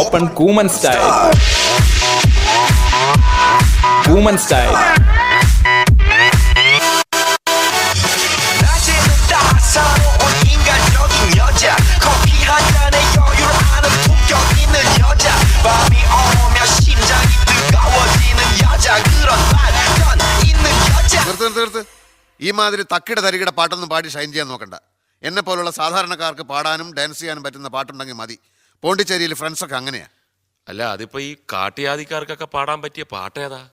Open Kooman style Kooman style ഈ മാതിരി തക്കിട തരികിട പാട്ടൊന്നും പാടി ഷൈൻ ചെയ്യാൻ നോക്കണ്ട. എന്നെ പോലുള്ള സാധാരണക്കാർക്ക് പാടാനും ഡാൻസ് ചെയ്യാനും പറ്റുന്ന പാട്ടുണ്ടെങ്കിൽ മതി. പോണ്ടിച്ചേരിയിൽ ഫ്രണ്ട്സൊക്കെ അങ്ങനെയാ. അല്ല അതിപ്പോ ഈ കാട്ടിയാദിക്കാർക്കൊക്കെ പാടാൻ പറ്റിയ പാട്ടേതാ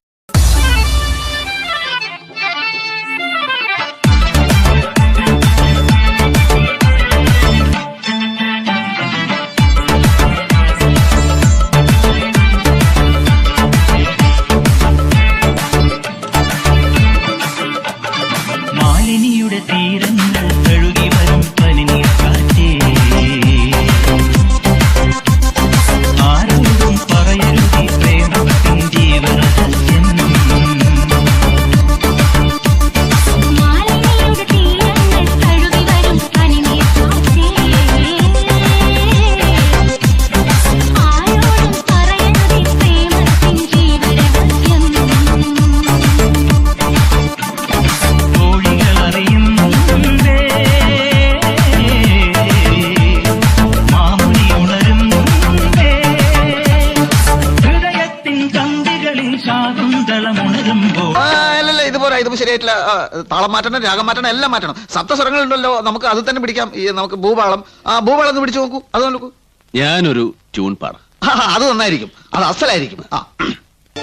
ആ, അല്ലല്ല ഇത് പോരാ ഇത് ശരിയായിട്ടില്ല. ആ, താളം മാറ്റണം രാഗം മാറ്റണം എല്ലാം മാറ്റണം. സപ്തസ്വരങ്ങളുണ്ടല്ലോ നമുക്ക് അത് തന്നെ പിടിക്കാം. ഈ നമുക്ക് ഭൂപാളം. ആ ഭൂപാളം ഒന്ന് പിടിച്ചു നോക്കൂ. അത് നോക്കൂ. ഞാനൊരു ട്യൂൺ പാട. ആ, അത് നന്നായിരിക്കും. അത് അസലായിരിക്കും. ആ.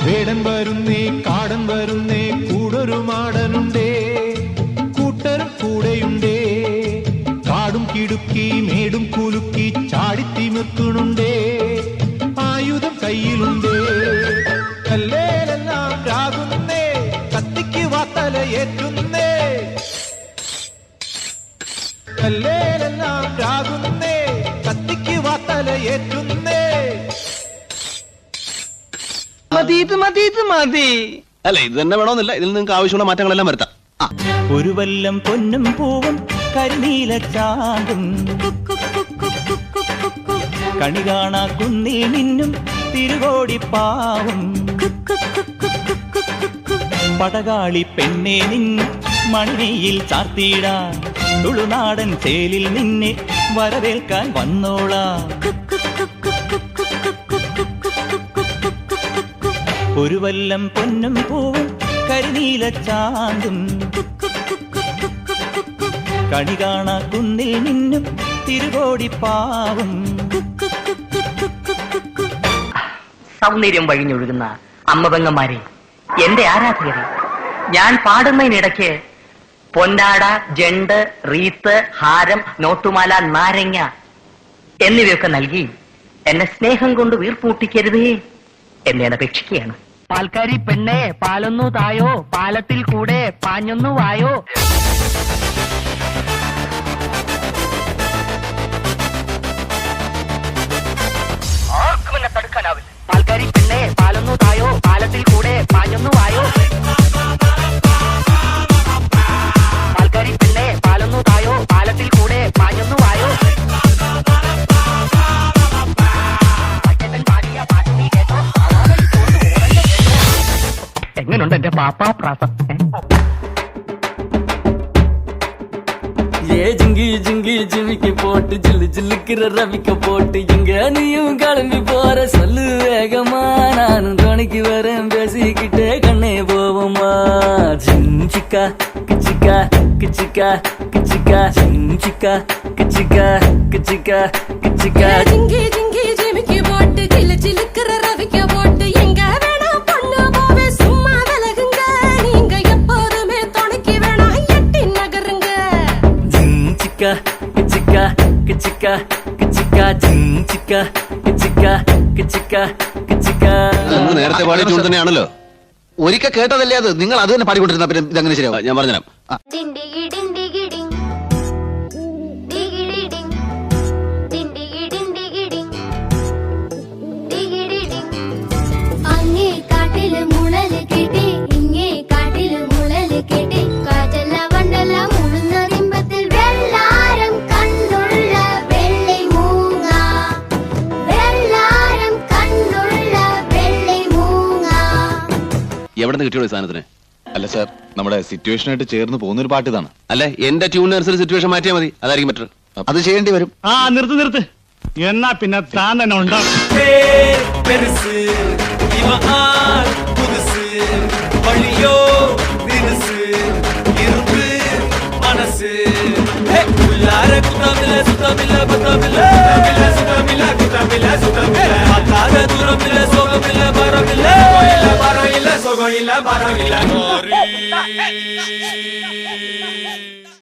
വേടൻ വരുന്നേ കാടൻ വരുന്നേ കൂടൊരു മാടനുണ്ടേ. കൂട്ടരും കൂടെയുണ്ടേ. കാടും കിടുക്കി മേടും കുലുക്കി ചാടിത്തിമിർക്കണുണ്ടേ ആയുധം കയ്യിലുണ്ടേ. ഏറ്റുന്നേ കല്ലേലെല്ലാം രാകുന്നേ കത്തിക്ക് വാത്തല ഏറ്റുന്നേ മതി ഇത് മതി ഇത് മതി. അല്ല ഇത് തന്നെ വേണമെന്നില്ല ഇതിൽ നിങ്ങൾക്ക് ആവശ്യമുള്ള മാറ്റങ്ങളെല്ലാം വരുത്താം. ഒരു വല്ലം പൊന്നും പൂവും കരിനീല ചാടും കണി കാണാ കുന്നിൽ നിന്നും തിരുകോടി പാവും. പടകാളി പെണ്ണെ നിൻ മണിയിൽ ചാർത്തിയിടാൻ തുളുനാടൻ ചേലിൽ നിന്നെ വരവേൽക്കാൻ വന്നോളാ. ഒരു വല്ലം പൊന്നും പൂവും കരിനീല ചാന്തും കണി കാണാ കുന്നിൽ നിന്നും തിരുകോടി പാവും. സൗന്ദര്യം വഴിഞ്ഞൊഴുകുന്ന അമ്മപെങ്ങന്മാരെ എന്റെ ആരാധകരെ ഞാൻ പാടുന്നതിനിടയ്ക്ക് പൊന്നാട ജണ്ട് റീത്ത് ഹാരം നോട്ടുമാല നാരങ്ങ എന്നിവയൊക്കെ നൽകി എന്നെ സ്നേഹം കൊണ്ട് വീർപ്പൂട്ടിക്കരുതേ എന്ന് അപേക്ഷിക്കുകയാണ്. പാൽക്കാരി പെണ്ണേ പാലൊന്നു തായോ പാലത്തിൽ കൂടെ പാഞ്ഞൊന്നു വായോ. എങ്ങനുണ്ട് എന്റെ പാപ്പാ പ്രാസം ഏ? ஏ ஜிங்கி ஜிங்கி ஜிமிக்கி போட்டு ஜில்லு ஜில்லுக்கிற ரவிக்க போட்டு எங்க நீயும் கிளம்பி போற சொல்லு வேகமா நானும் துணைக்கு வரேன் பேசிக்கிட்டே கண்ணே போவோமா ஜிஞ்சிக்கா கிச்சிக்கா கிச்சிக்கா கிச்சிக்கா ஜிஞ்சிக்கா கிச்சிக்கா கிச்சிக்கா கிச்சிக்கா ஜிங்கி ஜிங்கி ஜிமிக்கி போட்டு சிலு சிலுக்குற ரவிக்க போட்டு ചിക്ക ചിക്ക ചിക്ക ചിക്ക ചിക്ക ചിക്ക നേരത്തെ പാടിയിട്ടുണ്ടെന്നെയാണല്ലോ ഒരിക്കൽ കേട്ടതല്ലേ അത്? നിങ്ങൾ അത് തന്നെ പാടിക്കൊണ്ടിരുന്ന പിന്നെ ഇതങ്ങനെ ശരിയാവും. ഞാൻ പറഞ്ഞുതരാം. എവിടെ നിന്ന് കിട്ടിയോ ഈ സാധനത്തിന് അല്ല സാർ നമ്മുടെ സിറ്റുവേഷനായിട്ട് ചേർന്ന് പോകുന്ന ഒരു പാട്ട് ഇതാണ് അല്ലെ എന്റെ ട്യൂണിനനുസരിച്ച് സിറ്റുവേഷൻ മാറ്റിയാൽ മതി അതായിരിക്കും ബെറ്റർ അത് ചെയ്യേണ്ടി വരും ആ നിർത്ത് നിർത്ത് എന്നാ പിന്നെ താൻ തന്നെ ഉണ്ടാവും பெருசு இவன் ஆள் புதுசு வழியோ தினுசு இரும்பு மனசு ஹே, உள்ளார குத்தமில்ல சுத்தமில்ல பத்தமில்ல para bailar.